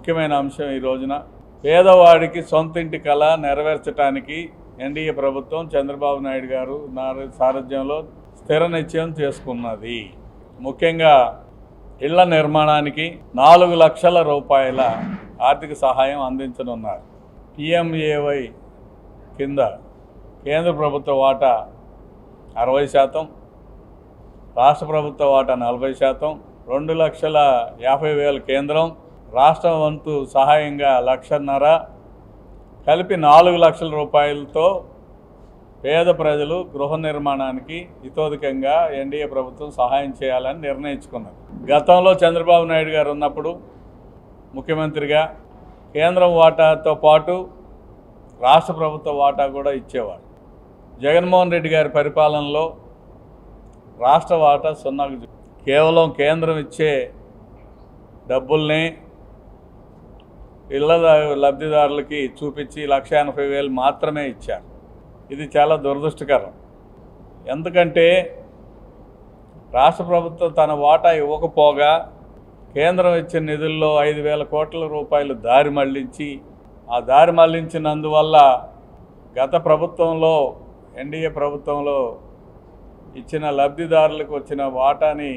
ముఖ్యమైన అంశం ఈ రోజున పేదవాడికి సొంత ఇంటి కళ నెరవేర్చడానికి ఎన్డీఏ ప్రభుత్వం చంద్రబాబు నాయుడు గారు సారథ్యంలో స్థిర నిశ్చయం చేసుకున్నది. ముఖ్యంగా ఇళ్ళ నిర్మాణానికి నాలుగు లక్షల రూపాయల ఆర్థిక సహాయం అందించనున్నారు. పిఎంఏవై కింద కేంద్ర ప్రభుత్వ వాటా అరవై శాతం రాష్ట్ర ప్రభుత్వ వాటా నలభై శాతం రెండు లక్షల యాభై వేల కేంద్రం రాష్ట్రం వంతు సహాయంగా లక్షన్నర కలిపి నాలుగు లక్షల రూపాయలతో పేద ప్రజలు గృహ నిర్మాణానికి ఇతోధికంగా ఎన్డీఏ ప్రభుత్వం సహాయం చేయాలని నిర్ణయించుకున్నది గతంలో చంద్రబాబు నాయుడు గారు ఉన్నప్పుడు ముఖ్యమంత్రిగా కేంద్రం వాటాతో పాటు రాష్ట్ర ప్రభుత్వ వాటా కూడా ఇచ్చేవాడు. జగన్మోహన్ రెడ్డి గారి పరిపాలనలో రాష్ట్ర వాటా సున్నాకు కేవలం కేంద్రం ఇచ్చే డబ్బుల్ని ఇళ్ళ లబ్ధిదారులకి చూపించి లక్ష ఎనభై వేలు మాత్రమే ఇచ్చారు. ఇది చాలా దురదృష్టకరం. ఎందుకంటే రాష్ట్ర ప్రభుత్వం తన వాటా ఇవ్వకపోగా కేంద్రం ఇచ్చిన నిధుల్లో ఐదు వేల కోట్ల రూపాయలు దారి మళ్ళించి ఆ దారి మళ్ళించినందువల్ల గత ప్రభుత్వంలో ఎన్డీఏ ప్రభుత్వంలో ఇచ్చిన లబ్ధిదారులకు వచ్చిన వాటాని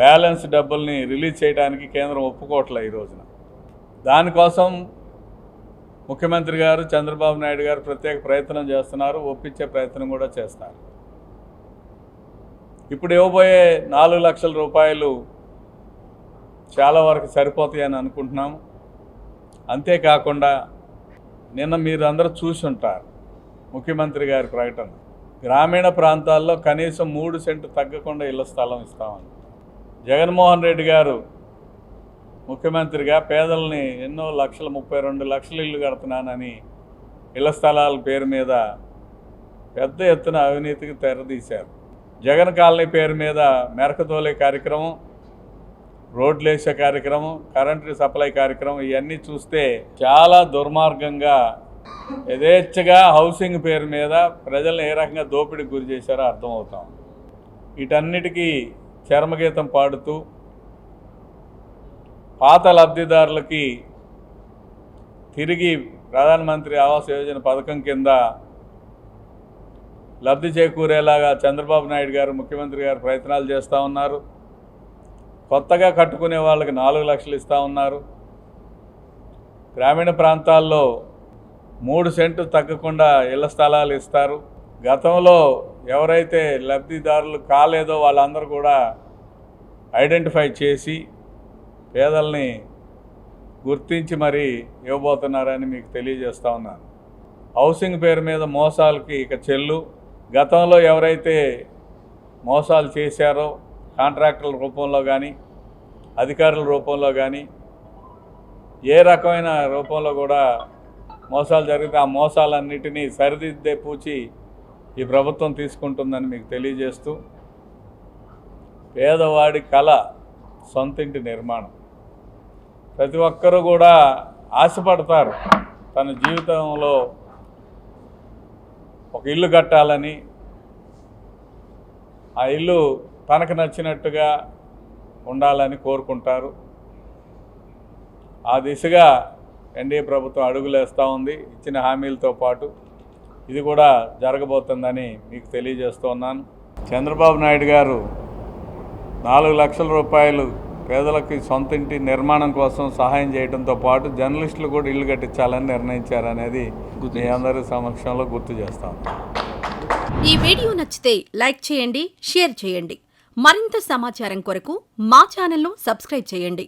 బ్యాలెన్స్ డబ్బుల్ని రిలీజ్ చేయడానికి కేంద్రం ఒప్పుకోవట్లే ఈ రోజున. దానికోసం ముఖ్యమంత్రి గారు చంద్రబాబు నాయుడు గారు ప్రత్యేక ప్రయత్నం చేస్తున్నారు ఒప్పించే ప్రయత్నం కూడా చేస్తారు ఇప్పుడు ఇవ్వబోయే నాలుగు లక్షల రూపాయలు చాలా వరకు సరిపోతాయని అనుకుంటున్నాము అంతేకాకుండా నిన్న మీరు అందరూ చూసి ఉంటారు ముఖ్యమంత్రి గారి ప్రకటన. గ్రామీణ ప్రాంతాల్లో కనీసం మూడు సెంటు తగ్గకుండా ఇళ్ళ స్థలం ఇస్తామని. జగన్మోహన్ రెడ్డి గారు ముఖ్యమంత్రిగా పేదల్ని ఎన్నో లక్షల ముప్పై రెండు లక్షల ఇల్లు కడుతున్నానని ఇళ్ళ స్థలాల పేరు మీద పెద్ద ఎత్తున అవినీతికి తెరదీశారు. జగన్ కాలనీ పేరు మీద మెరకతోలే కార్యక్రమం రోడ్లు వేసే కార్యక్రమం కరెంటు సప్లై కార్యక్రమం ఇవన్నీ చూస్తే చాలా దుర్మార్గంగా యథేచ్ఛగా హౌసింగ్ పేరు మీద ప్రజల్ని ఏ రకంగా దోపిడీకి గురి చేశారో అర్థమవుతాం. వీటన్నిటికీ చర్మగీతం పాడుతూ పాత లబ్ధిదారులకి తిరిగి ప్రధానమంత్రి ఆవాస్ యోజన పథకం కింద లబ్ధి చేకూరేలాగా చంద్రబాబు నాయుడు గారు ముఖ్యమంత్రి గారు ప్రయత్నాలు చేస్తూ ఉన్నారు. కొత్తగా కట్టుకునే వాళ్ళకి నాలుగు లక్షలు ఇస్తూ ఉన్నారు. గ్రామీణ ప్రాంతాల్లో మూడు సెంటు తగ్గకుండా ఇళ్ళ స్థలాలు ఇస్తారు. గతంలో ఎవరైతే లబ్ధిదారులు కాలేదో వాళ్ళందరూ కూడా ఐడెంటిఫై చేసి పేదల్ని గుర్తించి మరీ ఇవ్వబోతున్నారని మీకు తెలియజేస్తా ఉన్నాను హౌసింగ్ పేరు మీద మోసాలకి ఇక చెల్లు. గతంలో ఎవరైతే మోసాలు చేశారో కాంట్రాక్టుల రూపంలో కానీ అధికారుల రూపంలో కానీ ఏ రకమైన రూపంలో కూడా మోసాలు జరిగితే ఆ మోసాలన్నిటినీ సరిదిద్దే పూచి ఈ ప్రభుత్వం తీసుకుంటుందని మీకు తెలియజేస్తూ పేదవాడి కళ సొంతింటి నిర్మాణం. ప్రతి ఒక్కరూ కూడా ఆశపడతారు తన జీవితంలో ఒక ఇల్లు కట్టాలని. ఆ ఇల్లు తనకు నచ్చినట్టుగా ఉండాలని కోరుకుంటారు. ఆ దిశగా ఎన్డీఏ ప్రభుత్వం అడుగులేస్తూ ఉంది ఇచ్చిన హామీలతో పాటు. ఇది కూడా జరగబోతుందని మీకు తెలియజేస్తూ ఉన్నాను. చంద్రబాబు నాయుడు గారు నాలుగు లక్షల రూపాయలు పేదలకు సొంత ఇంటి నిర్మాణం కోసం సహాయం చేయడంతో పాటు జర్నలిస్టులు కూడా ఇల్లు కట్టించాలని నిర్ణయించారనేది మీ అందరి సమక్షంలో గుర్తు చేస్తాం ఈ వీడియో నచ్చితే లైక్ చేయండి షేర్ చేయండి. మరింత సమాచారం కొరకు మా ఛానల్ను సబ్స్క్రైబ్ చేయండి.